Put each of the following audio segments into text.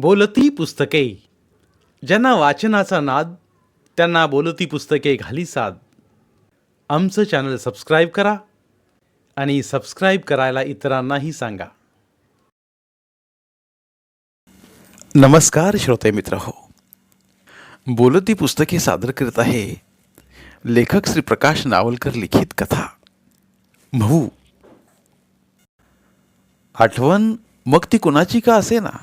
बोलती पुस्तके. ज्यांना वाचनाचा नाद त्यांना बोलती पुस्तके घाली साद. आमचं चॅनल सबस्क्राईब करा आणि सबस्क्राईब करायला इतरांनाही सांगा. नमस्कार श्रोते मित्र हो. बोलती पुस्तके सादर करत आहे लेखक श्री प्रकाश नावलकर लिखित कथा. भाऊ आठवण मग ती कुणाची का असे ना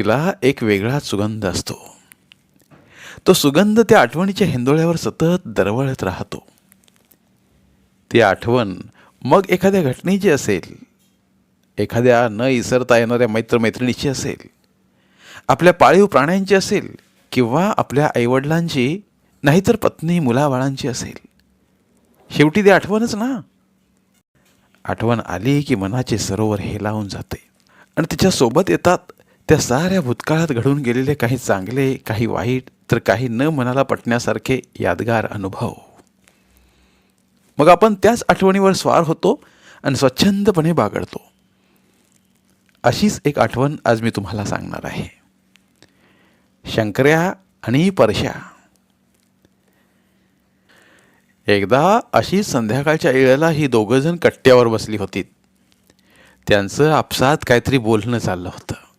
तिला एक वेगळाच सुगंध असतो. तो सुगंध त्या आठवणीच्या हिंदोळ्यावर सतत दरवळत राहतो. ती आठवण मग एखाद्या घटनेची असेल एखाद्या न इसरता येणाऱ्या मैत्रमैत्रिणीची असेल आपल्या पाळीव प्राण्यांची असेल किंवा आपल्या आईवडिलांची नाहीतर पत्नी मुलाबाळांची असेल. शेवटी ती आठवणच ना? आठवण आली की मनाचे सरोवर हेलावून जाते आणि तिच्यासोबत येतात त्या साऱ्या भूतकाळात घडून गेलेले काही चांगले काही वाईट तर काही न मनाला पटण्यासारखे यादगार अनुभव. मग आपण त्याच आठवणीवर स्वार होतो आणि स्वच्छंदपणे बागडतो. अशीच एक आठवण आज मी तुम्हाला सांगणार आहे. शंकर्या आणि परशा एकदा अशीच संध्याकाळच्या वेळेला ही दोघंजण कट्ट्यावर बसली होती. त्यांचं आपसात काहीतरी बोलणं चाललं होतं.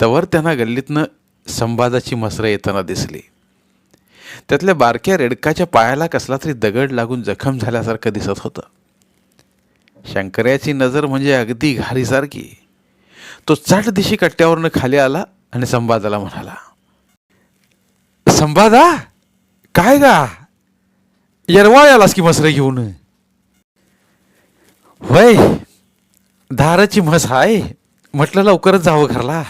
तवर त्यांना गल्लीतनं संवादाची मसरं येताना दिसली. त्यातल्या बारक्या रेडकाच्या पायाला कसला तरी दगड लागून जखम झाल्यासारखं दिसत होतं. शंकर्याची नजर म्हणजे अगदी घारीसारखी. तो चाट दिशी कट्ट्यावरनं खाली आला आणि संवादाला म्हणाला संवादा? काय गा? यरवाळ आलास की मसरे घेऊन? वय धाराची म्हस आहे म्हटलं लवकरच जावं घरला.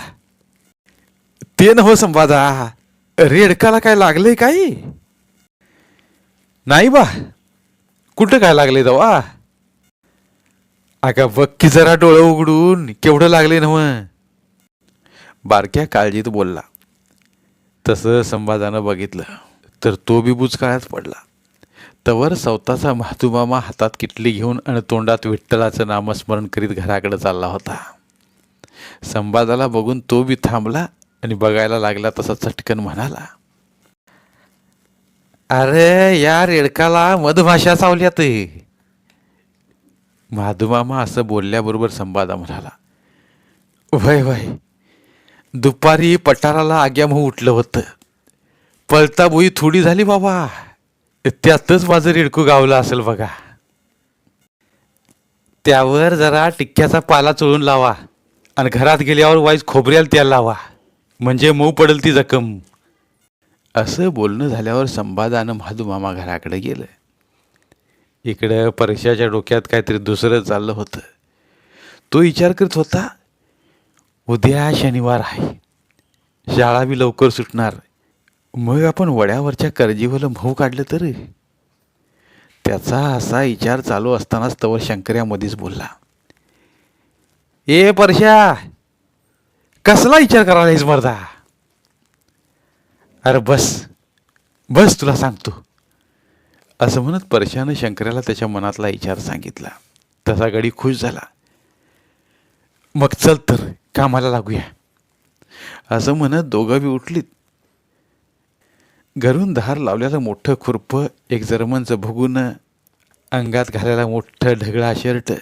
ते न हो संवादा. रेडकाला काय लागले काय? नाही बा. कुठं काय लागले दवा अगा बक्की जरा डोळं उघडून केवढं लागले नव बारक्या काळजीत बोलला. तसं संवादानं बघितलं तर तो बी बुचकाळ्यात पडला. तवर सवताचा म्हातुमामा हातात किटली घेऊन आणि तोंडात विठ्ठलाचं नामस्मरण करीत घराकडे चालला होता. संवादाला बघून तो बी थांबला आणि बघायला लागला तसा चटकन म्हणाला अरे या रेडकाला मधमाशा चावल्यात माधुमामा असं बोलल्याबरोबर संवादा म्हणाला वय वय दुपारी पठाराला आग्यामह उठलं होतं. पळताबोई थोडी झाली बाबा. त्यातच माझं रेडकू गावलं असेल बघा. त्यावर जरा टिक्क्याचा पाला चोळून लावा आणि घरात गेल्यावर वाईज खोबऱ्याला तेल लावा. म्हणजे मऊ पडेल ती जखम. असं बोलणं झाल्यावर संवादानं महादुमामा घराकडे गेलं. इकडं परीक्षाच्या डोक्यात काहीतरी दुसरं चाललं होतं. तो विचार करत होता उद्या शनिवार आहे. शाळा बी लवकर सुटणार. मग आपण वड्यावरच्या कर्जीवाला भाऊ काढलं तर? त्याचा असा विचार चालू असतानाच तवर शंकर्यामध्येच बोलला ए परशा कसला विचार करायला मर्दा? अरे बस बस तुला सांगतो. असं म्हणत परशानं शंकराला त्याच्या मनातला विचार सांगितला. तसा गडी खुश झाला. मग चल तर कामाला लागूया. असं म्हणत दोघं बी उठलीत. घरून धार लावलेलं मोठं खुरपं एक जर्मनचं भुगून अंगात घालायला मोठं ढगळा शर्ट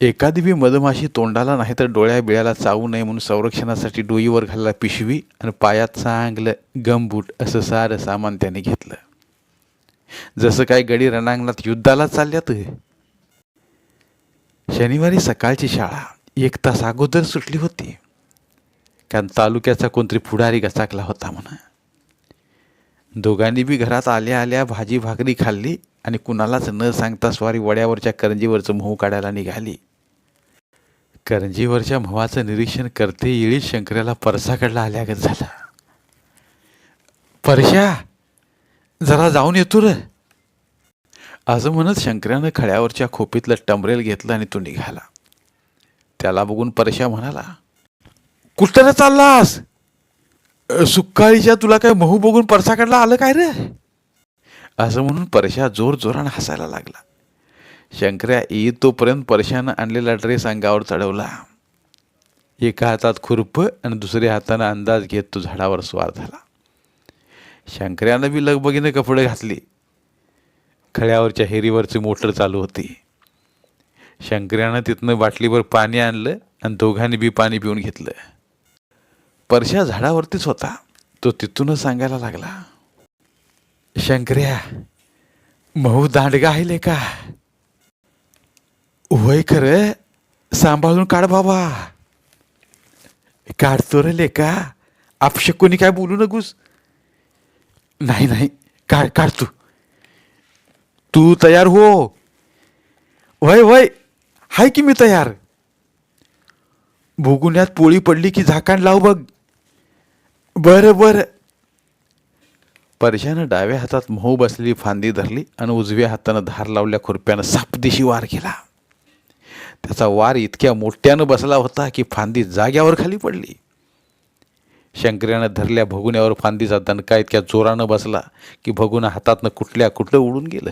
एखादी बी मधमाशी तोंडाला नाही तर डोळ्या बिळ्याला चावू नये म्हणून संरक्षणासाठी डोईवर घालला पिशवी आणि पायात चांगलं गमबूट असं सारं सामान त्याने घेतलं. जसं काय गडी रणांगणात युद्धाला चालल्यात. शनिवारी सकाळची शाळा. एक तास अगोदर सुटली होती. कारण तालुक्याचा कोणतरी पुढारी गचाकला होता म्हणा दोघांनी बी घरात आल्या आल्या भाजी भाकरी खाल्ली आणि कुणालाच न सांगता स्वारी वड्यावरच्या करंजीवरचं मोह काढायला निघाली. करंजीवरच्या मोहाचं निरीक्षण करते येळी शंकराला परसाकडला आल्यागत झाला. परशा जरा जाऊन येतो र. असं म्हणत शंकरानं खड्यावरच्या खोपीतलं टमरेल घेतलं आणि तो निघाला त्याला बघून परशा म्हणाला कुठं चाललास? सुक्काळीच्या तुला काय महू बघून परसाकडला आलं काय रे? असं म्हणून परशा जोर जोरानं हसायला लागला. शंकर्या येई तोपर्यंत परशानं आणलेला ड्रेस अंगावर चढवला. एका हातात खुरपं आणि दुसऱ्या हातानं अंदाज घेत तो झाडावर स्वार झाला. शंकर्यानं बी लगबगीनं कपडे घातले. खळ्यावरच्या हेरीवरची मोटर चालू होती. शंकर्यानं तिथनं बाटलीवर पाणी आणलं आणि दोघांनी बी पाणी पिऊन घेतलं. परशा झाडावरतीच होता. तो तिथूनच सांगायला लागला शंकर्या मऊ दांडगा आहे का? वय खरं? सांभाळून काढ बाबा काढतो रे लेका आपशक कोणी काय बोलू नकोस. नाही नाही काढ काढ तू. तू तयार हो. वय वय हाय की मी तयार. भुगुण्यात पोळी पडली की झाकण लाव बघ. बरं बरं. परशानं डाव्या हातात मऊ बसलेली फांदी धरली आणि उजव्या हातानं धार लावल्या खुरप्यानं सापदिशी वार केला. त्याचा वार इतक्या मोठ्यानं बसला होता की फांदी जाग्यावर खाली पडली. शंकर्यानं धरल्या भगुण्यावर फांदीचा दणका इतक्या जोरानं बसला की भगुना हातातनं कुठल्या कुठलं उडून गेलं.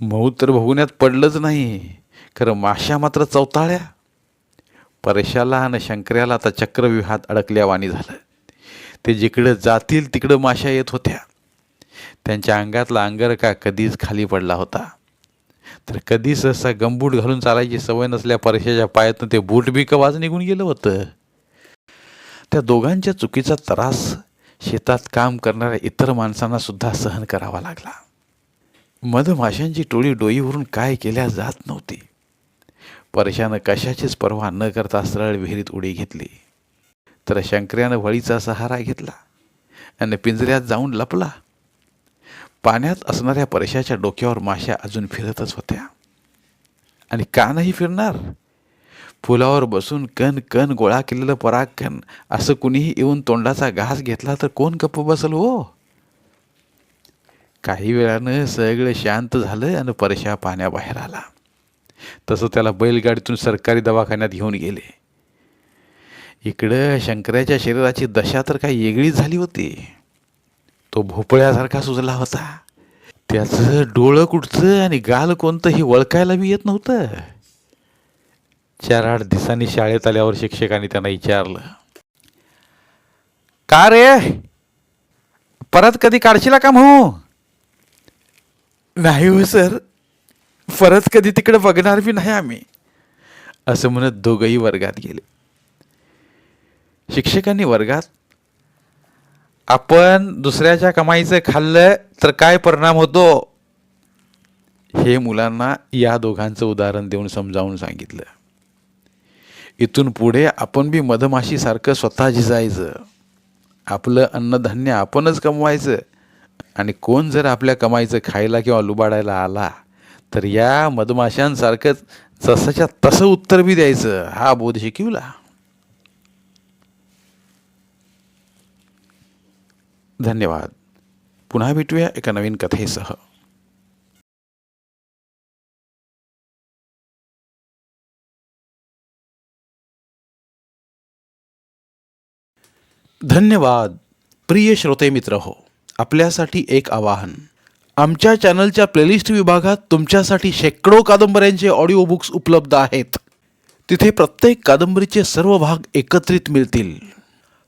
मऊ तर भगुण्यात पडलंच नाही खरं माश्या मात्र चौताळ्या परशाला आणि शंकर्याला आता चक्रव्यूहात अडकल्यावाणी झालं. ते जिकडं जातील तिकडं माश्या येत होत्या. त्यांच्या अंगातला अंगरका कधीच खाली पडला होता. तर कधी सहसा गंबूट घालून चालायची सवय नसल्या परशाच्या पायातून ते बूट बी कवाज निघून गेलं होतं. त्या दोघांच्या चुकीचा त्रास शेतात काम करणाऱ्या इतर माणसांना सुद्धा सहन करावा लागला. मधमाशांची टोळी डोईवरून काय केल्या जात नव्हती. परशानं कशाचीच पर्वा न करता सरळ विहिरीत उडी घेतली. तर शंकर्यानं वळीचा सहारा घेतला आणि पिंजऱ्यात जाऊन लपला. पाण्यात असणाऱ्या परशाच्या डोक्यावर माश्या अजून फिरतच होत्या. आणि का नाही फिरणार. फुलावर बसून कण कण गोळा केलेलं परागकण. असं कुणीही येऊन तोंडाचा घास घेतला तर कोण गप्प बसल हो? काही वेळानं सगळं शांत झालं आणि परशा पाण्याबाहेर आला. तसं त्याला बैलगाडीतून सरकारी दवाखान्यात घेऊन गेले. इकडं शंकराच्या शरीराची दशा तर काही वेगळीच झाली होती. तो भोपळ्यासारखा सुजला होता. त्याचं डोळं कुठचं आणि गाल कोणतं हे ओळखायला बी येत नव्हतं. चार आठ दिवसांनी शाळेत आल्यावर शिक्षकांनी त्यांना विचारलं का रे? परत कधी काढशीला का म्हणू नाही हो सर. परत कधी तिकडे बघणार बी नाही आम्ही. असं म्हणत दोघंही वर्गात गेले. शिक्षकांनी वर्गात आपण दुसऱ्याच्या कमाईचं खाल्लं तर काय परिणाम होतो? हे मुलांना या दोघांचं उदाहरण देऊन समजावून सांगितलं. इथून पुढे आपण बी मधमाशीसारखं स्वतः झिजायचं आपलं अन्नधान्य आपणच कमवायचं. आणि कोण जर आपल्या कमाईचं खायला किंवा लुबाडायला आला तर या मधमाशांसारखंच जसंच्या तसं उत्तर बी द्यायचं. हा बोध शिकवला. धन्यवाद. पुन्हा भेटूया एका नवीन कथेसह. धन्यवाद प्रिय श्रोते मित्र हो. आपल्यासाठी एक आवाहन. आमच्या चॅनलच्या प्लेलिस्ट विभागात तुमच्यासाठी शेकडो कादंबऱ्यांचे ऑडिओ बुक्स उपलब्ध आहेत. तिथे प्रत्येक कादंबरीचे सर्व भाग एकत्रित मिळतील.